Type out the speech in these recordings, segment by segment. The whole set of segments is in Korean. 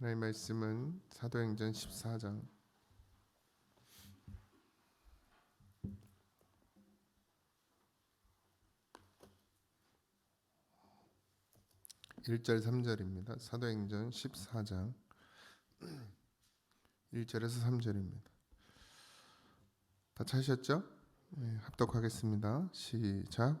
하나님 말씀은 사도행전 14장 1절 3절입니다. 사도행전 14장 1절에서 3절입니다. 다 찾으셨죠? 네, 합독하겠습니다. 시작.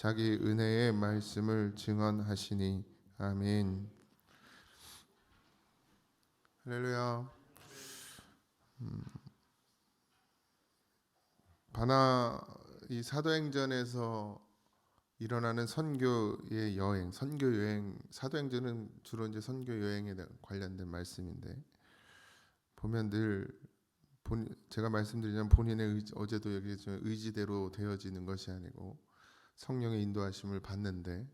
자기 은혜의 말씀을 증언하시니 아멘. 할렐루야. 음, 바나 이 사도행전에서 일어나는 선교의 여행, 선교 여행, 사도행전은 주로 이제 선교 여행에 관련된 말씀인데 보면 늘 본, 제가 말씀드리자면 본인의 의지, 어제도 얘기했지만 의지대로 되어지는 것이 아니고 성령의 인도하심을 받는데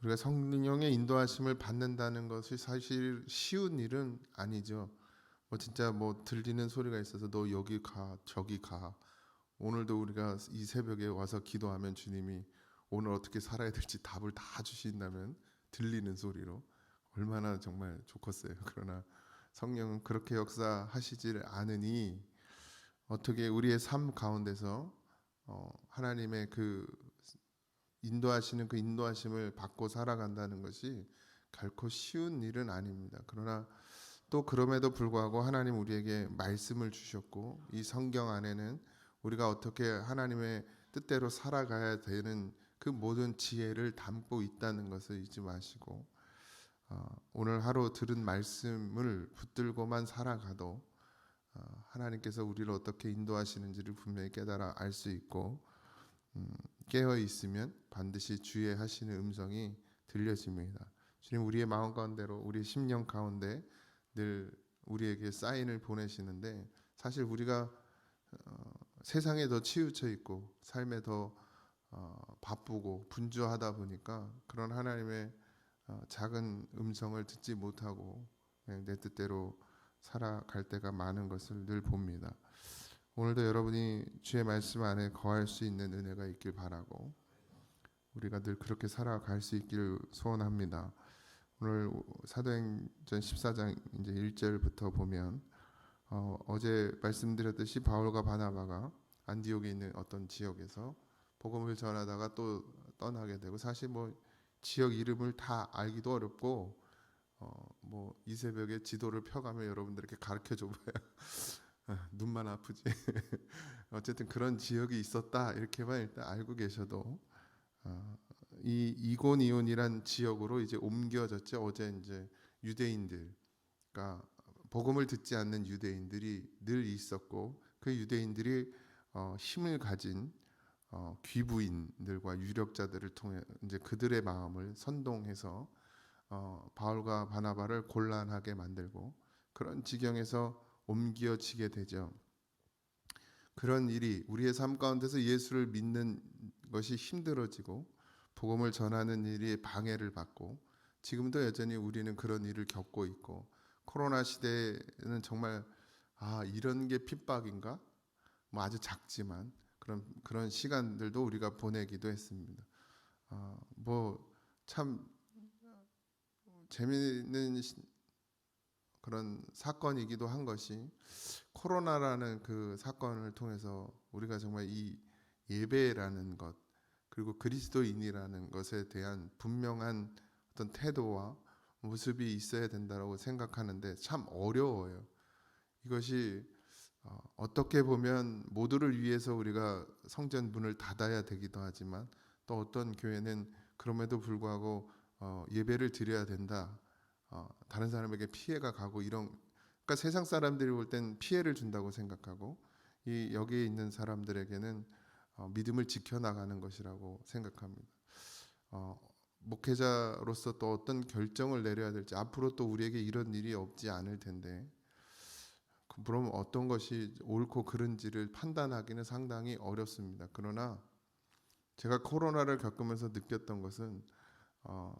우리가 성령의 인도하심을 받는다는 것이 사실 쉬운 일은 아니죠. 뭐 진짜 뭐 들리는 소리가 있어서 너 여기 가 저기 가 오늘도 우리가 이 새벽에 와서 기도하면 주님이 오늘 어떻게 살아야 될지 답을 다 주신다면 들리는 소리로 얼마나 정말 좋겠어요. 그러나 성령은 그렇게 역사하시질 않으니 어떻게 우리의 삶 가운데서 어, 하나님의 그 인도하시는 그 인도하심을 받고 살아간다는 것이 결코 쉬운 일은 아닙니다. 그러나 또 그럼에도 불구하고 하나님 우리에게 말씀을 주셨고 이 성경 안에는 우리가 어떻게 하나님의 뜻대로 살아가야 되는 그 모든 지혜를 담고 있다는 것을 잊지 마시고 어, 오늘 하루 들은 말씀을 붙들고만 살아가도 어, 하나님께서 우리를 어떻게 인도하시는지를 분명히 깨달아 알 수 있고 음, 깨어 있으면 반드시 주의 하시는 음성이 들려집니다. 주님 우리의 마음 가운데로 우리의 심령 가운데 늘 우리에게 사인을 보내시는데 사실 우리가 어, 세상에 더 치우쳐 있고 삶에 더 어, 바쁘고 분주하다 보니까 그런 하나님의 어, 작은 음성을 듣지 못하고 그냥 내 뜻대로 살아갈 때가 많은 것을 늘 봅니다. 오늘도 여러분이 주의 말씀 안에 거할 수 있는 은혜가 있길 바라고 우리가 늘 그렇게 살아갈 수 있기를 소원합니다. 오늘 사도행전 14장 이제 1절부터 보면 어, 어제 말씀드렸듯이 바울과 바나바가 안디옥에 있는 어떤 지역에서 복음을 전하다가 또 떠나게 되고 사실 뭐 지역 이름을 다 알기도 어렵고 어, 뭐이 새벽에 지도를 펴가며 여러분들에게 가르쳐 줘봐야 눈만 아프지. 어쨌든 그런 지역이 있었다 이렇게만 일단 알고 계셔도 어, 이 이고니온이란 지역으로 이제 옮겨졌죠. 어제 이제 유대인들, 그러니까 복음을 듣지 않는 유대인들이 늘 있었고 그 유대인들이 어, 힘을 가진 어, 귀부인들과 유력자들을 통해 이제 그들의 마음을 선동해서 어, 바울과 바나바를 곤란하게 만들고 그런 지경에서 옮겨지게 되죠. 그런 일이 우리의 삶 가운데서 예수를 믿는 것이 힘들어지고 복음을 전하는 일이 방해를 받고 지금도 여전히 우리는 그런 일을 겪고 있고 코로나 시대에는 정말 아 이런 게 핍박인가? 뭐 아주 작지만 그런 그런 시간들도 우리가 보내기도 했습니다. 어, 뭐참 재미있는 시, 그런 사건이기도 한 것이 코로나라는 그 사건을 통해서 우리가 정말 이 예배라는 것 그리고 그리스도인이라는 것에 대한 분명한 어떤 태도와 모습이 있어야 된다고 생각하는데 참 어려워요. 이것이 어, 어떻게 보면 모두를 위해서 우리가 성전 문을 닫아야 되기도 하지만 또 어떤 교회는 그럼에도 불구하고 어, 예배를 드려야 된다. 어, 다른 사람에게 피해가 가고 이런 그러니까 세상 사람들이 볼 땐 피해를 준다고 생각하고 이 여기에 있는 사람들에게는 어, 믿음을 지켜 나가는 것이라고 생각합니다. 어, 목회자로서 또 어떤 결정을 내려야 될지 앞으로 또 우리에게 이런 일이 없지 않을 텐데 그- 그럼 어떤 것이 옳고 그른지를 판단하기는 상당히 어렵습니다. 그러나 제가 코로나를 겪으면서 느꼈던 것은 어,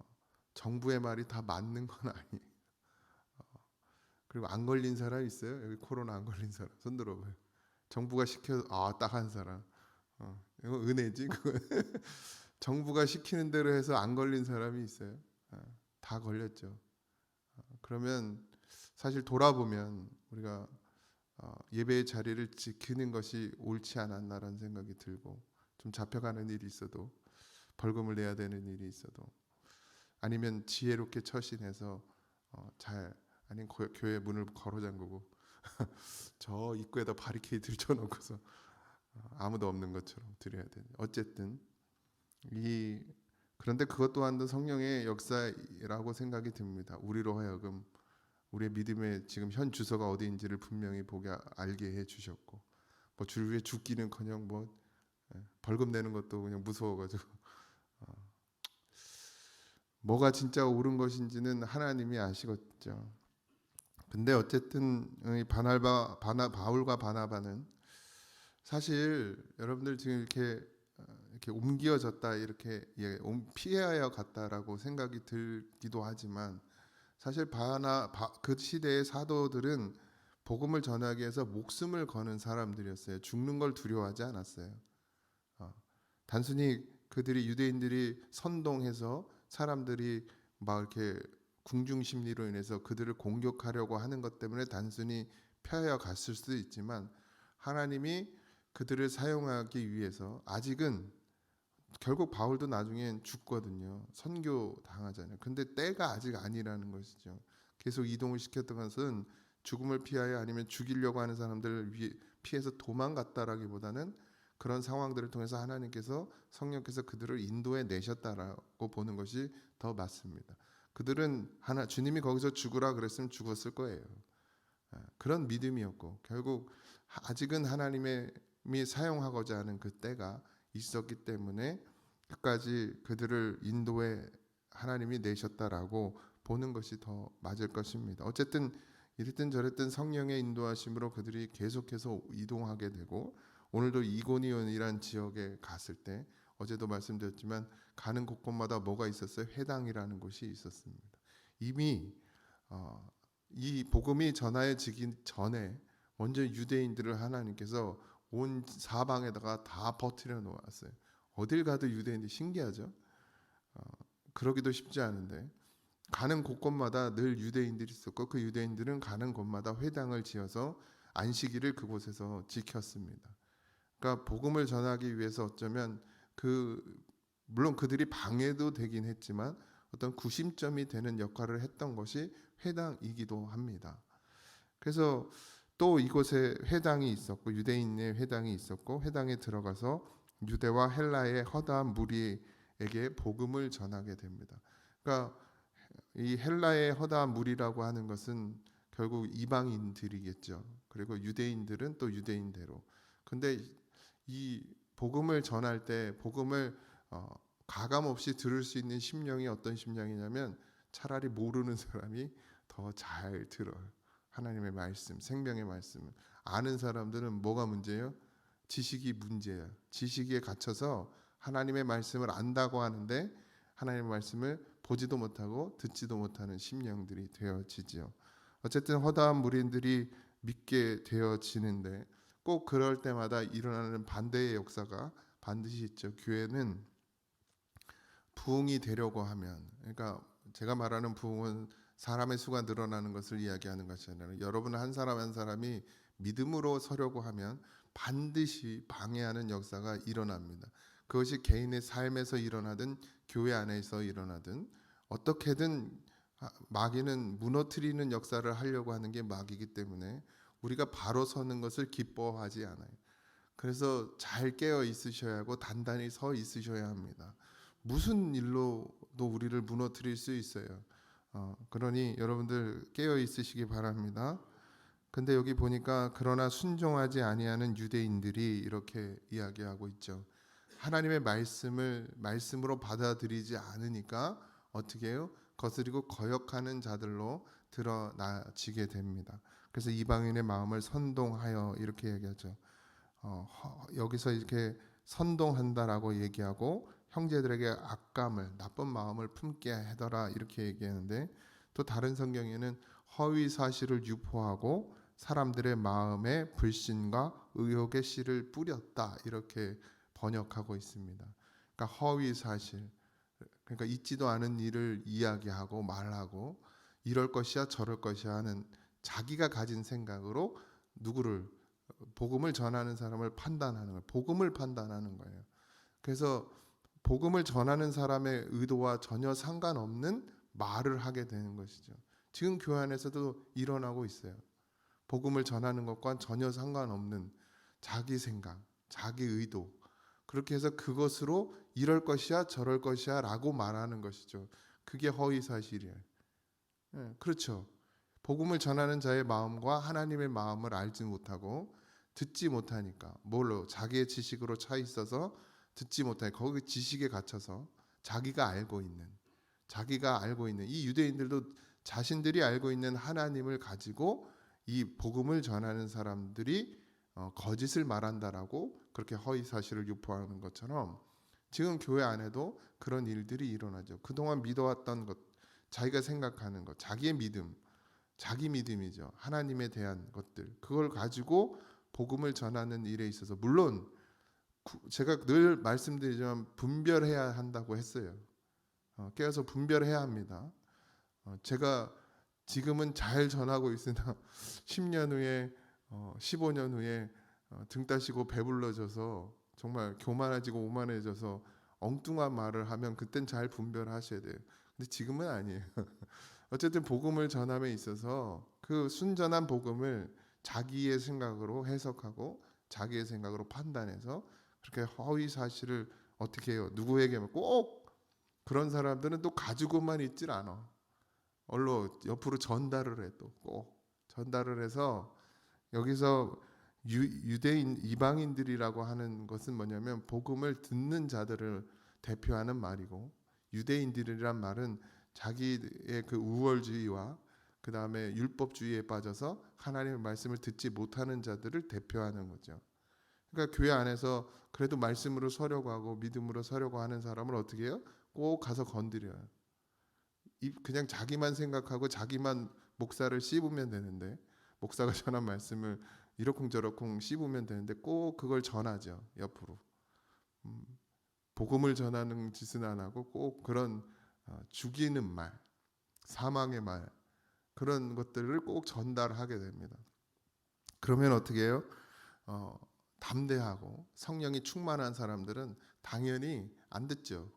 정부의 말이 다 맞는 건 아니에요. 어, 그리고 안 걸린 사람 있어요? 여기 코로나 안 걸린 사람 손 들어봐요. 정부가 시켜 아딱 한 사람. 어, 이거 은혜지 그거. 정부가 시키는 대로 해서 안 걸린 사람이 있어요. 어, 다 걸렸죠. 어, 그러면 사실 돌아보면 우리가 어, 예배의 자리를 지키는 것이 옳지 않았나라는 생각이 들고 좀 잡혀가는 일이 있어도 벌금을 내야 되는 일이 있어도 아니면 지혜롭게 처신해서 어, 잘 고- 교회 문을 걸어 잠그고 저 입구에다 바리케이드를 쳐놓고서 어, 아무도 없는 것처럼 드려야 되는 어쨌든 이 그런데 그것 또한도 성령의 역사라고 생각이 듭니다. 우리로 하여금 우리의 믿음의 지금 현 주소가 어디인지를 분명히 보게 알게 해 주셨고 뭐 주위에 죽기는커녕 뭐 예, 벌금 내는 것도 그냥 무서워가지고 어, 뭐가 진짜 옳은 것인지는 하나님이 아시겠죠. 근데 어쨌든 이 바날바 바나 바울과 바나바는 사실 여러분들 지금 이렇게 어, 이렇게 옮겨졌다 이렇게 예, 옮- 피하여 갔다라고 생각이 들기도 하지만 사실 바나 바, 그 시대의 사도들은 복음을 전하기 위해서 목숨을 거는 사람들이었어요. 죽는 걸 두려워하지 않았어요. 어, 단순히 그들이 유대인들이 선동해서 사람들이 막 이렇게 궁중 심리로 인해서 그들을 공격하려고 하는 것 때문에 단순히 펴여 갔을 수도 있지만 하나님이 그들을 사용하기 위해서 아직은 결국 바울도 나중엔 죽거든요. 선교 당하잖아요. 근데 때가 아직 아니라는 것이죠. 계속 이동을 시켰던 것은 죽음을 피하여 아니면 죽이려고 하는 사람들을 위- 피해서 도망갔다라기보다는 그런 상황들을 통해서 하나님께서 성령께서 그들을 인도해 내셨다라고 보는 것이 더 맞습니다. 그들은 하나 주님이 거기서 죽으라 그랬으면 죽었을 거예요. 아, 그런 믿음이었고 결국 하- 아직은 하나님의 이 사용하고자 하는 그 때가 있었기 때문에 끝까지 그들을 인도에 하나님이 내셨다라고 보는 것이 더 맞을 것입니다. 어쨌든 이랬든 저랬든 성령의 인도하심으로 그들이 계속해서 이동하게 되고 오늘도 이고니온이란 지역에 갔을 때 어제도 말씀드렸지만 가는 곳곳마다 뭐가 있었어요? 회당이라는 곳이 있었습니다. 이미 어, 이 복음이 전하여지기 전에 먼저 유대인들을 하나님께서 온 사방에다가 다 퍼뜨려 놓았어요. 어딜 가도 유대인들이 신기하죠. 어, 그러기도 쉽지 않은데 가는 곳곳마다 늘 유대인들이 있었고 그 유대인들은 가는 곳마다 회당을 지어서 안식일을 그곳에서 지켰습니다. 그러니까 복음을 전하기 위해서 어쩌면 그 물론 그들이 방해도 되긴 했지만 어떤 구심점이 되는 역할을 했던 것이 회당이기도 합니다. 그래서 또 이곳에 회당이 있었고 유대인의 회당이 있었고 회당에 들어가서 유대와 헬라의 허다한 무리에게 복음을 전하게 됩니다. 그러니까 이 헬라의 허다한 무리라고 하는 것은 결국 이방인들이겠죠. 그리고 유대인들은 또 유대인대로. 근데 이 복음을 전할 때 복음을 어, 가감 없이 들을 수 있는 심령이 어떤 심령이냐면 차라리 모르는 사람이 더 잘 들어요. 하나님의 말씀, 생명의 말씀을 아는 사람들은 뭐가 문제예요? 지식이 문제야. 지식에 갇혀서 하나님의 말씀을 안다고 하는데 하나님의 말씀을 보지도 못하고 듣지도 못하는 심령들이 되어지지요. 어쨌든 허다한 무리들이 믿게 되어지는데 꼭 그럴 때마다 일어나는 반대의 역사가 반드시 있죠. 교회는 부흥이 되려고 하면, 그러니까 제가 말하는 부흥은 사람의 수가 늘어나는 것을 이야기하는 것이 아니라 여러분 한 사람 한 사람이 믿음으로 서려고 하면 반드시 방해하는 역사가 일어납니다. 그것이 개인의 삶에서 일어나든 교회 안에서 일어나든 어떻게든 마귀는 무너뜨리는 역사를 하려고 하는 게 마귀이기 때문에 우리가 바로 서는 것을 기뻐하지 않아요. 그래서 잘 깨어 있으셔야 하고 단단히 서 있으셔야 합니다. 무슨 일로도 우리를 무너뜨릴 수 있어요. 어, 그러니 여러분들 깨어 있으시기 바랍니다. 근데 여기 보니까 그러나 순종하지 아니하는 유대인들이 이렇게 이야기하고 있죠. 하나님의 말씀을 말씀으로 받아들이지 않으니까 어떻게 해요? 거스리고 거역하는 자들로 드러나지게 됩니다. 그래서 이방인의 마음을 선동하여 이렇게 얘기하죠. 어, 허- 여기서 이렇게 선동한다라고 얘기하고 형제들에게 악감을 나쁜 마음을 품게 하더라 이렇게 얘기하는데 또 다른 성경에는 허위 사실을 유포하고 사람들의 마음에 불신과 의혹의 씨를 뿌렸다 이렇게 번역하고 있습니다. 그러니까 허위 사실 그러니까 있지도 않은 일을 이야기하고 말하고 이럴 것이야 저럴 것이야 하는 자기가 가진 생각으로 누구를 복음을 전하는 사람을 판단하는 거예요. 복음을 판단하는 거예요. 그래서 복음을 전하는 사람의 의도와 전혀 상관없는 말을 하게 되는 것이죠. 지금 교회 안에서도 일어나고 있어요. 복음을 전하는 것과 전혀 상관없는 자기 생각, 자기 의도 그렇게 해서 그것으로 이럴 것이야 저럴 것이야 라고 말하는 것이죠. 그게 허위 사실이에요. 예, 그렇죠. 복음을 전하는 자의 마음과 하나님의 마음을 알지 못하고 듣지 못하니까 뭘로 자기의 지식으로 차 있어서 듣지 못하니 거기 지식에 갇혀서 자기가 알고 있는 자기가 알고 있는 이 유대인들도 자신들이 알고 있는 하나님을 가지고 이 복음을 전하는 사람들이 어, 거짓을 말한다라고 그렇게 허위 사실을 유포하는 것처럼 지금 교회 안에도 그런 일들이 일어나죠. 그동안 믿어왔던 것, 자기가 생각하는 것, 자기의 믿음, 자기 믿음이죠. 하나님에 대한 것들, 그걸 가지고 복음을 전하는 일에 있어서 물론 구- 제가 늘 말씀드리지만 분별해야 한다고 했어요. 어, 깨어서 분별해야 합니다. 어, 제가 지금은 잘 전하고 있으나 10년 후에 어, 15년 후에 어, 등 따시고 배불러져서 정말 교만해지고 오만해져서 엉뚱한 말을 하면 그땐 잘 분별하셔야 돼요. 근데 지금은 아니에요. 어쨌든 복음을 전함에 있어서 그 순전한 복음을 자기의 생각으로 해석하고 자기의 생각으로 판단해서 그렇게 허위 사실을 어떻게 해요? 누구에게만 꼭 그런 사람들은 또 가지고만 있질 않아. 얼로 옆으로 전달을 해또꼭 전달을 해서 여기서 유, 유대인 이방인들이라고 하는 것은 뭐냐면 복음을 듣는 자들을 대표하는 말이고 유대인들이란 말은 자기의 그 우월주의와 그 다음에 율법주의에 빠져서 하나님의 말씀을 듣지 못하는 자들을 대표하는 거죠. 그러니까 교회 안에서 그래도 말씀으로 서려고 하고 믿음으로 서려고 하는 사람을 어떻게 해요? 꼭 가서 건드려요. 이- 그냥 자기만 생각하고 자기만 목사를 씹으면 되는데 목사가 전한 말씀을 이러쿵저러쿵 씹으면 되는데 꼭 그걸 전하죠 옆으로 음, 복음을 전하는 짓은 안 하고 꼭 그런 어, 죽이는 말 사망의 말 그런 것들을 꼭 전달하게 됩니다 그러면 어떻게 해요 어, 담대하고 성령이 충만한 사람들은 당연히 안 듣죠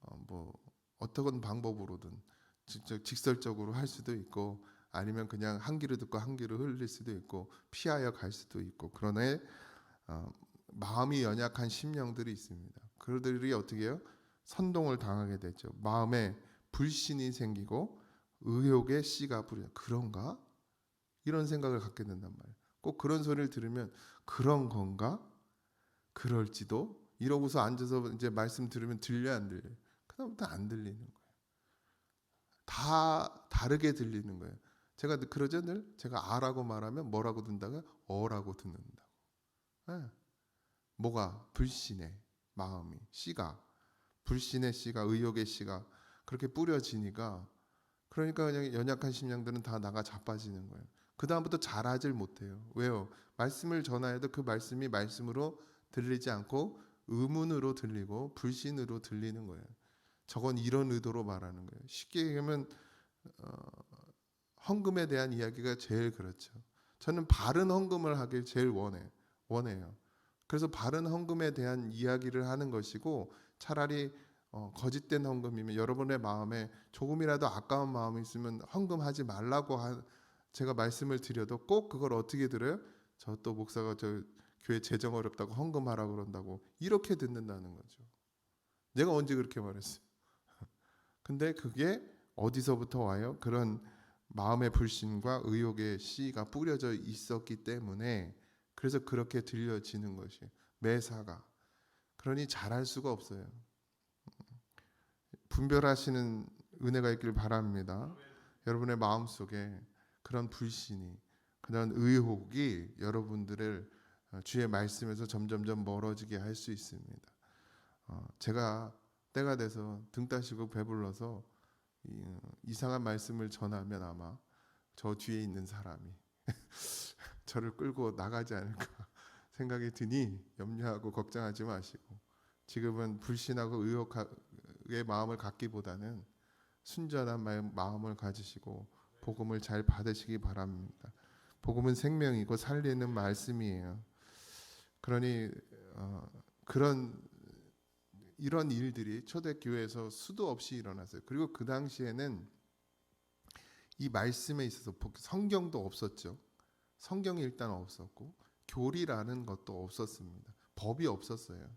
어, 뭐 어떤 방법으로든 직접 직설적으로 할 수도 있고 아니면 그냥 한 귀로 듣고 한 귀로 흘릴 수도 있고 피하여 갈 수도 있고 그러나 어, 마음이 연약한 심령들이 있습니다. 그들이 어떻게 해요? 선동을 당하게 되죠. 마음에 불신이 생기고 의욕의 씨가 뿌려 그런가? 이런 생각을 갖게 된단 말이에요. 꼭 그런 소리를 들으면 그런 건가? 그럴지도 이러고서 앉아서 이제 말씀 들으면 들려 안 들려? 그다음부터 안 들리는 거예요. 다 다르게 들리는 거예요. 제가 그러죠 늘 제가 아라고 말하면 뭐라고 듣는다고 어라고 듣는다고. 예. 뭐가 불신의 마음이 씨가 불신의 씨가 의욕의 씨가 그렇게 뿌려지니까 그러니까 그냥 연약한 심령들은 다 나가 자빠지는 거예요. 그 다음부터 잘하질 못해요. 왜요? 말씀을 전하여도 그 말씀이 말씀으로 들리지 않고 의문으로 들리고 불신으로 들리는 거예요. 저건 이런 의도로 말하는 거예요. 쉽게 얘기하면 어, 헌금에 대한 이야기가 제일 그렇죠. 저는 바른 헌금을 하길 제일 원해 원해요. 그래서 바른 헌금에 대한 이야기를 하는 것이고 차라리 어, 거짓된 헌금이면 여러분의 마음에 조금이라도 아까운 마음이 있으면 헌금하지 말라고 한, 제가 말씀을 드려도 꼭 그걸 어떻게 들어요? 저 또 목사가 저 교회 재정 어렵다고 헌금하라 그런다고 이렇게 듣는다는 거죠. 내가 언제 그렇게 말했어요? 근데 그게 어디서부터 와요? 그런 마음의 불신과 의욕의 씨가 뿌려져 있었기 때문에 그래서 그렇게 들려지는 것이 매사가 그러니 잘할 수가 없어요. 분별하시는 은혜가 있길 바랍니다. 여러분의 마음 속에 그런 불신이, 그런 의혹이 여러분들을 어, 주의 말씀에서 점점점 멀어지게 할 수 있습니다. 어, 제가 때가 돼서 등 따시고 배불러서 이, 어, 이상한 말씀을 전하면 아마 저 뒤에 있는 사람이 저를 끌고 나가지 않을까 생각이 드니 염려하고 걱정하지 마시고 지금은 불신하고 의혹의 마음을 갖기보다는 순전한 마음- 마음을 가지시고 복음을 잘 받으시기 바랍니다. 복음은 생명이고 살리는 말씀이에요. 그러니 어, 그런 이런 일들이 초대 교회에서 수도 없이 일어났어요. 그리고 그 당시에는 이 말씀에 있어서 복- 성경도 없었죠. 성경이 일단 없었고 교리라는 것도 없었습니다. 법이 없었어요.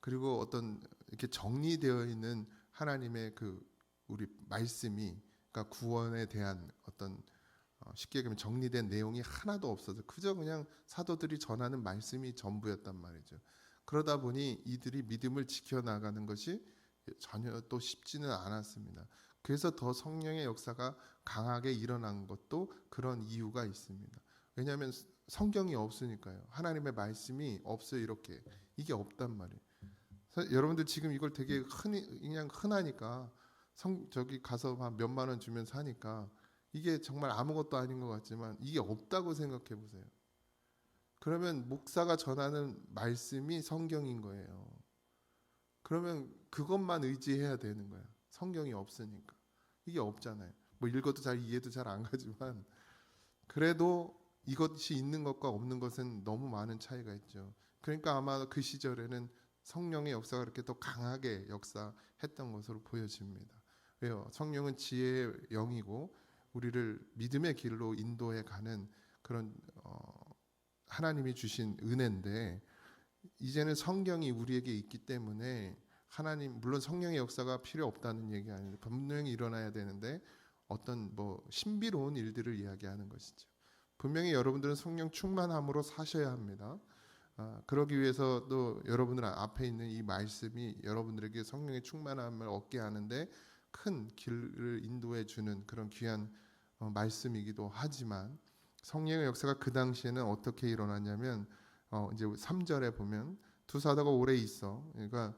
그리고 어떤 이렇게 정리되어 있는 하나님의 그 우리 말씀이 그러니까 구원에 대한 어떤 어, 쉽게 얘기하면 정리된 내용이 하나도 없어서 그저 그냥 사도들이 전하는 말씀이 전부였단 말이죠. 그러다 보니 이들이 믿음을 지켜나가는 것이 전혀 또 쉽지는 않았습니다. 그래서 더 성령의 역사가 강하게 일어난 것도 그런 이유가 있습니다. 왜냐하면 성경이 없으니까요. 하나님의 말씀이 없어요. 이렇게 이게 없단 말이에요. 여러분들 지금 이걸 되게 흔히 그냥 흔하니까 성 저기 가서 한 몇만 원 주면 사니까 이게 정말 아무것도 아닌 것 같지만 이게 없다고 생각해 보세요. 그러면 목사가 전하는 말씀이 성경인 거예요. 그러면 그것만 의지해야 되는 거야. 성경이 없으니까. 이게 없잖아요. 뭐 읽어도 잘 이해도 잘 안 가지만 그래도 이것이 있는 것과 없는 것은 너무 많은 차이가 있죠. 그러니까 아마 그 시절에는 성령의 역사가 그렇게 더 강하게 역사했던 것으로 보여집니다. 왜요? 성령은 지혜의 영이고 우리를 믿음의 길로 인도해 가는 그런 어, 하나님이 주신 은혜인데 이제는 성경이 우리에게 있기 때문에 하나님 물론 성령의 역사가 필요 없다는 얘기 아닌데 분명히 일어나야 되는데 어떤 뭐 신비로운 일들을 이야기하는 것이죠. 분명히 여러분들은 성령 충만함으로 사셔야 합니다. 아, 그러기 위해서 또 여러분들 앞에 있는 이 말씀이 여러분들에게 성령의 충만함을 얻게 하는데 큰 길을 인도해 주는 그런 귀한 어, 말씀이기도 하지만 성령의 역사가 그 당시에는 어떻게 일어났냐면 어, 이제 3절에 보면 두 사도가 오래 있어. 그러니까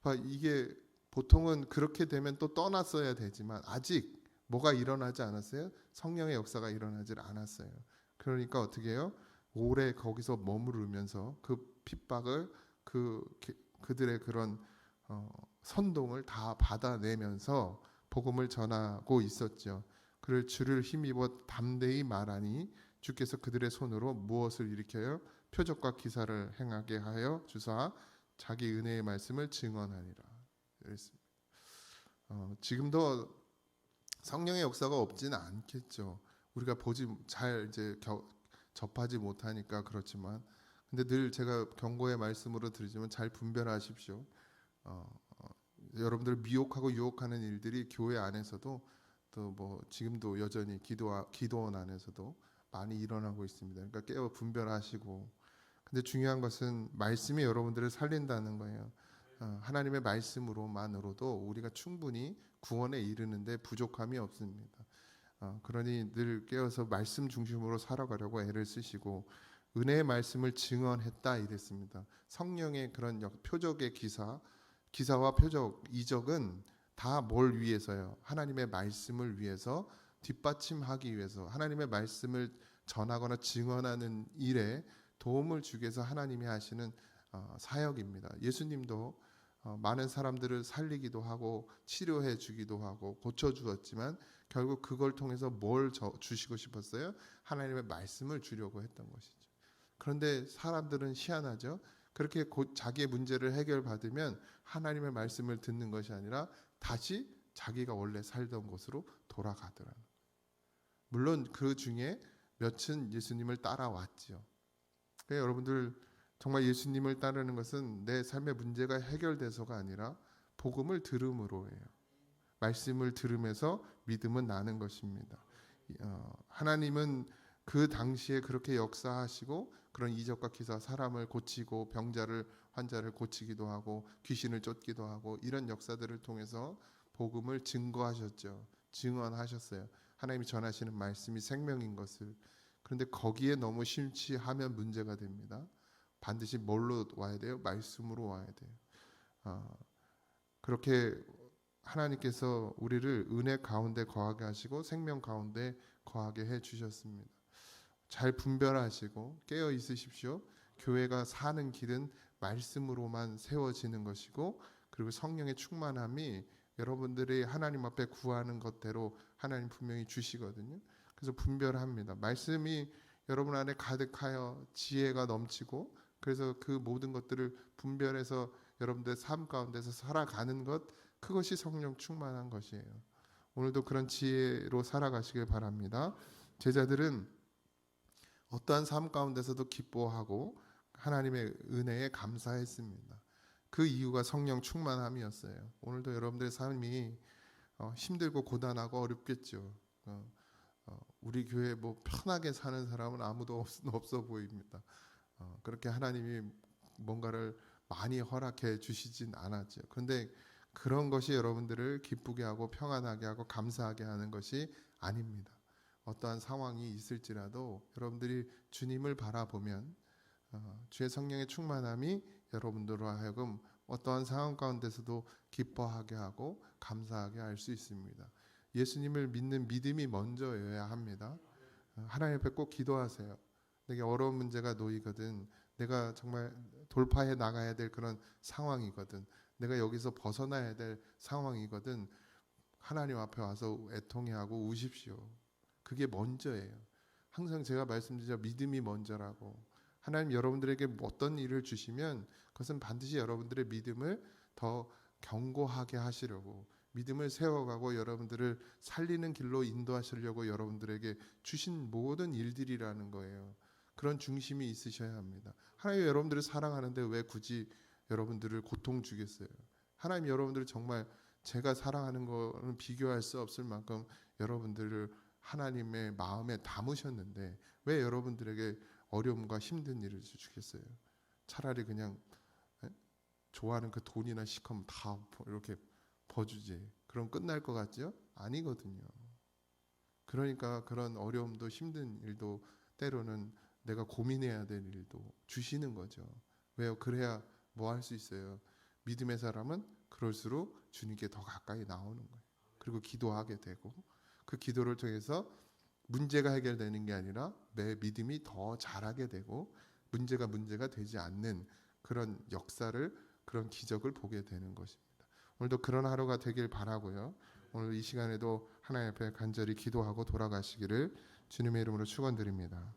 봐, 이게 보통은 그렇게 되면 또 떠났어야 되지만 아직 뭐가 일어나지 않았어요? 성령의 역사가 일어나질 않았어요. 그러니까 어떻게 해요? 오래 거기서 머무르면서 그 핍박을 그 기- 그들의 그런 어, 선동을 다 받아내면서 복음을 전하고 있었죠. 그를 주를 힘입어 담대히 말하니 주께서 그들의 손으로 무엇을 일으켜요? 표적과 기사를 행하게 하여 주사 자기 은혜의 말씀을 증언하니라. 그랬습니다. 어, 지금도 성령의 역사가 없지는 않겠죠. 우리가 보지 잘 이제 겨, 접하지 못하니까 그렇지만 근데 늘 제가 경고의 말씀으로 드리지만 잘 분별하십시오. 어, 어, 여러분들 미혹하고 유혹하는 일들이 교회 안에서도 또 뭐 지금도 여전히 기도 기도원 안에서도 많이 일어나고 있습니다. 그러니까 깨어 분별하시고 근데 중요한 것은 말씀이 여러분들을 살린다는 거예요. 어, 하나님의 말씀으로만으로도 우리가 충분히 구원에 이르는데 부족함이 없습니다. 어, 그러니 늘 깨어서 말씀 중심으로 살아가려고 애를 쓰시고 은혜의 말씀을 증언했다 이랬습니다. 성령의 그런 역- 표적의 기사, 기사와 표적, 이적은 다 뭘 위해서요? 하나님의 말씀을 위해서 뒷받침하기 위해서 하나님의 말씀을 전하거나 증언하는 일에 도움을 주기 위해서 하나님이 하시는 어, 사역입니다. 예수님도 어, 많은 사람들을 살리기도 하고 치료해 주기도 하고 고쳐 주었지만 결국 그걸 통해서 뭘 저- 주시고 싶었어요? 하나님의 말씀을 주려고 했던 것이죠. 그런데 사람들은 희한하죠. 그렇게 곧 자기의 문제를 해결받으면 하나님의 말씀을 듣는 것이 아니라 다시 자기가 원래 살던 곳으로 돌아가더라. 물론 그 중에 몇은 예수님을 따라왔지요. 그러니까 여러분들 정말 예수님을 따르는 것은 내 삶의 문제가 해결돼서가 아니라 복음을 들음으로예요. 말씀을 들으면서 믿음은 나는 것입니다. 어, 하나님은 그 당시에 그렇게 역사하시고 그런 이적과 기사 사람을 고치고 병자를 환자를 고치기도 하고 귀신을 쫓기도 하고 이런 역사들을 통해서 복음을 증거하셨죠. 증언하셨어요. 하나님이 전하시는 말씀이 생명인 것을. 그런데 거기에 너무 심취하면 문제가 됩니다. 반드시 뭘로 와야 돼요? 말씀으로 와야 돼요. 아, 그렇게 하나님께서 우리를 은혜 가운데 거하게 하시고 생명 가운데 거하게 해 주셨습니다. 잘 분별하시고 깨어 있으십시오. 교회가 사는 길은 말씀으로만 세워지는 것이고 그리고 성령의 충만함이 여러분들이 하나님 앞에 구하는 것대로 하나님 분명히 주시거든요. 그래서 분별합니다. 말씀이 여러분 안에 가득하여 지혜가 넘치고 그래서 그 모든 것들을 분별해서 여러분들의 삶 가운데서 살아가는 것 그것이 성령 충만한 것이에요. 오늘도 그런 지혜로 살아가시길 바랍니다. 제자들은 어떠한 삶 가운데서도 기뻐하고 하나님의 은혜에 감사했습니다. 그 이유가 성령 충만함이었어요. 오늘도 여러분들의 삶이 어, 힘들고 고단하고 어렵겠죠. 어, 어, 우리 교회 뭐 편하게 사는 사람은 아무도 없, 없어 보입니다. 어, 그렇게 하나님이 뭔가를 많이 허락해 주시진 않았죠. 그런데 그런 것이 여러분들을 기쁘게 하고 평안하게 하고 감사하게 하는 것이 아닙니다. 어떠한 상황이 있을지라도 여러분들이 주님을 바라보면 어, 주의 성령의 충만함이 여러분들로 하여금 어떠한 상황 가운데서도 기뻐하게 하고 감사하게 할 수 있습니다. 예수님을 믿는 믿음이 먼저여야 합니다. 어, 하나님 앞에 꼭 기도하세요. 내게 어려운 문제가 놓이거든. 내가 정말 돌파해 나가야 될 그런 상황이거든. 내가 여기서 벗어나야 될 상황이거든. 하나님 앞에 와서 애통해하고 우십시오. 그게 먼저예요. 항상 제가 말씀드리죠. 믿음이 먼저라고. 하나님 여러분들에게 어떤 일을 주시면 그것은 반드시 여러분들의 믿음을 더 견고하게 하시려고 믿음을 세워가고 여러분들을 살리는 길로 인도하시려고 여러분들에게 주신 모든 일들이라는 거예요. 그런 중심이 있으셔야 합니다. 하나님 여러분들을 사랑하는데 왜 굳이 여러분들을 고통 주겠어요? 하나님 여러분들을 정말 제가 사랑하는 거는 비교할 수 없을 만큼 여러분들을 하나님의 마음에 담으셨는데 왜 여러분들에게 어려움과 힘든 일을 주겠어요? 차라리 그냥 에? 좋아하는 그 돈이나 시커먼 다 이렇게 버주지. 그럼 끝날 것 같죠? 아니거든요. 그러니까 그런 어려움도 힘든 일도 때로는 내가 고민해야 될 일도 주시는 거죠. 왜요? 그래야 뭐 할 수 있어요. 믿음의 사람은 그럴수록 주님께 더 가까이 나오는 거예요. 그리고 기도하게 되고 그 기도를 통해서 문제가 해결되는 게 아니라 내 믿음이 더 잘하게 되고 문제가 문제가 되지 않는 그런 역사를 그런 기적을 보게 되는 것입니다. 오늘도 그런 하루가 되길 바라고요. 오늘 이 시간에도 하나님 앞에 간절히 기도하고 돌아가시기를 주님의 이름으로 축원드립니다.